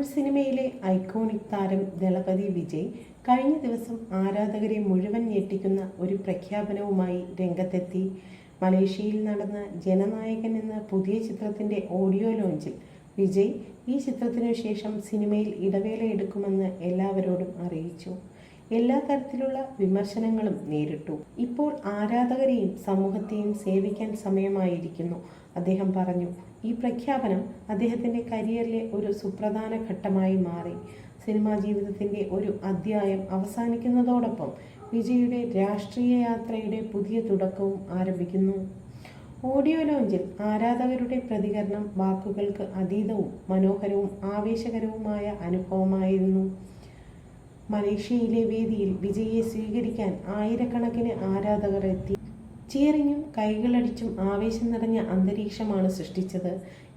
തമിഴ് സിനിമയിലെ ഐക്കോണിക് താരം ദളപതി വിജയ് കഴിഞ്ഞ ദിവസം ആരാധകരെ മുഴുവൻ ഞെട്ടിക്കുന്ന ഒരു പ്രഖ്യാപനവുമായി രംഗത്തെത്തി. മലേഷ്യയിൽ നടന്ന ജനനായകൻ എന്ന പുതിയ ചിത്രത്തിന്റെ ഓഡിയോ ലോഞ്ചിൽ വിജയ് ഈ ചിത്രത്തിനു ശേഷം സിനിമയിൽ ഇടവേള എടുക്കുമെന്ന് എല്ലാവരോടും അറിയിച്ചു. എല്ലാ തരത്തിലുള്ള വിമർശനങ്ങളും നേരിട്ടു. ഇപ്പോൾ ആരാധകരെയും സമൂഹത്തെയും സേവിക്കാൻ സമയമായിരിക്കുന്നു അദ്ദേഹം പറഞ്ഞു. ഈ പ്രഖ്യാപനം അദ്ദേഹത്തിന്റെ കരിയറിലെ ഒരു സുപ്രധാന ഘട്ടമായി മാറി. സിനിമാ ജീവിതത്തിന്റെ ഒരു അധ്യായം അവസാനിക്കുന്നതോടൊപ്പം വിജയുടെ രാഷ്ട്രീയ യാത്രയുടെ പുതിയ തുടക്കവും ആരംഭിക്കുന്നു. ഓഡിയോ ലോഞ്ചിൽ ആരാധകരുടെ പ്രതികരണം വാക്കുകൾക്ക് അതീതവും മനോഹരവും ആവേശകരവുമായ അനുഭവമായിരുന്നു. മലേഷ്യയിലെ വേദിയിൽ വിജയെ സ്വീകരിക്കാൻ ആയിരക്കണക്കിന് ആരാധകർ എത്തി. ചിയറിങ്ങും കൈകളടിച്ചും ആവേശം നിറഞ്ഞ അന്തരീക്ഷമാണ് സൃഷ്ടിച്ചത്.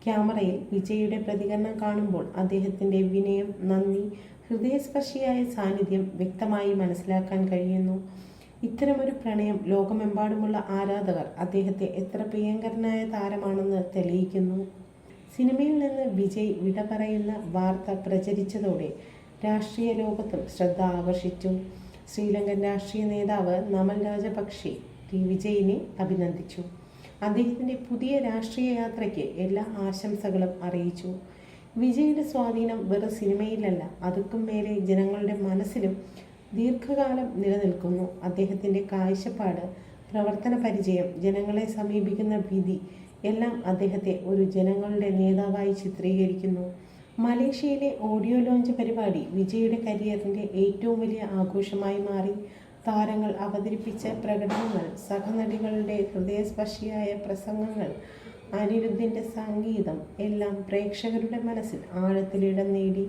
ക്യാമറയിൽ വിജയുടെ പ്രതികരണം കാണുമ്പോൾ അദ്ദേഹത്തിന്റെ വിനയം നന്ദി ഹൃദയസ്പർശിയായ സാന്നിധ്യം വ്യക്തമായി മനസ്സിലാക്കാൻ കഴിയുന്നു. ഇത്തരമൊരു പ്രണയം ലോകമെമ്പാടുമുള്ള ആരാധകർ അദ്ദേഹത്തെ എത്ര പ്രിയങ്കരനായ താരമാണെന്ന് തെളിയിക്കുന്നു. സിനിമയിൽ നിന്ന് വിജയ് വിട പറയുന്ന വാർത്ത പ്രചരിച്ചതോടെ രാഷ്ട്രീയ ലോകത്തും ശ്രദ്ധ ആകർഷിച്ചു. ശ്രീലങ്കൻ രാഷ്ട്രീയ നേതാവ് നമൽ രാജപക്ഷെ ടി വിജയിനെ അഭിനന്ദിച്ചു. അദ്ദേഹത്തിന്റെ പുതിയ രാഷ്ട്രീയ യാത്രയ്ക്ക് എല്ലാ ആശംസകളും അറിയിച്ചു. വിജയുടെ സ്വാധീനം വെറും സിനിമയിലല്ല അതുക്കും മേലെ ജനങ്ങളുടെ മനസ്സിലും ദീർഘകാലം നിലനിൽക്കുന്നു. അദ്ദേഹത്തിന്റെ കാഴ്ചപ്പാട് പ്രവർത്തന പരിചയം ജനങ്ങളെ സമീപിക്കുന്ന ഭീതി എല്ലാം അദ്ദേഹത്തെ ഒരു ജനങ്ങളുടെ നേതാവായി ചിത്രീകരിക്കുന്നു. മലേഷ്യയിലെ ഓഡിയോ ലോഞ്ച് പരിപാടി വിജയുടെ കരിയറിന്റെ ഏറ്റവും വലിയ ആഘോഷമായി മാറി. താരങ്ങൾ അവതരിപ്പിച്ച പ്രകടനങ്ങൾ സഹനടികളുടെ ഹൃദയസ്പർശിയായ പ്രസംഗങ്ങൾ അനിരുദ്ധിന്റെ സംഗീതം എല്ലാം പ്രേക്ഷകരുടെ മനസ്സിൽ ആഴത്തിലിടം നേടി.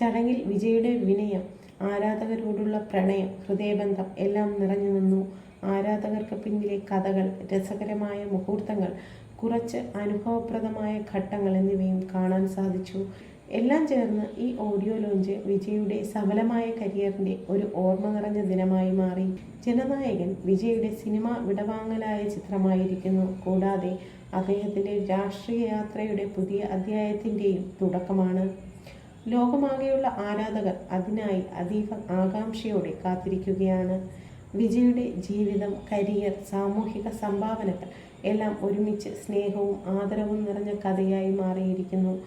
ചടങ്ങിൽ വിജയുടെ വിനയം ആരാധകരോടുള്ള പ്രണയം ഹൃദയബന്ധം എല്ലാം നിറഞ്ഞു നിന്നു. ആരാധകർക്ക് പിന്നിലെ കഥകൾ രസകരമായ മുഹൂർത്തങ്ങൾ കുറച്ച് അനുഭവപ്രദമായ ഘട്ടങ്ങൾ എന്നിവയും കാണാൻ സാധിച്ചു. എല്ലാം ചേർന്ന് ഈ ഓഡിയോ ലോഞ്ച് വിജയുടെ സഫലമായ കരിയറിന്റെ ഒരു ഓർമ്മ നിറഞ്ഞ ദിനമായി മാറി. ജനനായകൻ വിജയുടെ സിനിമ വിടവാങ്ങലായ ചിത്രമായിരിക്കുന്നു. കൂടാതെ അദ്ദേഹത്തിന്റെ രാഷ്ട്രീയ യാത്രയുടെ പുതിയ അധ്യായത്തിന്റെയും തുടക്കമാണ്. ലോകമാകെയുള്ള ആരാധകർ അതിനായി അതീവ ആകാംക്ഷയോടെ കാത്തിരിക്കുകയാണ്. വിജയുടെ ജീവിതം കരിയർ സാമൂഹിക സംഭാവനകൾ എല്ലാം ഒരുമിച്ച് സ്നേഹവും ആദരവും നിറഞ്ഞ കഥയായി മാറിയിരിക്കുന്നു.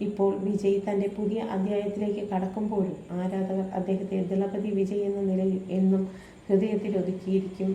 ഇപ്പോൾ വിജയ് തന്റെ പുതിയ അധ്യായത്തിലേക്ക് കടക്കുമ്പോഴും ആരാധകർ അദ്ദേഹത്തെ ദളപതി വിജയ് എന്ന നിലയിൽ എന്നും ഹൃദയത്തിൽ ഒതുക്കിയിരിക്കും.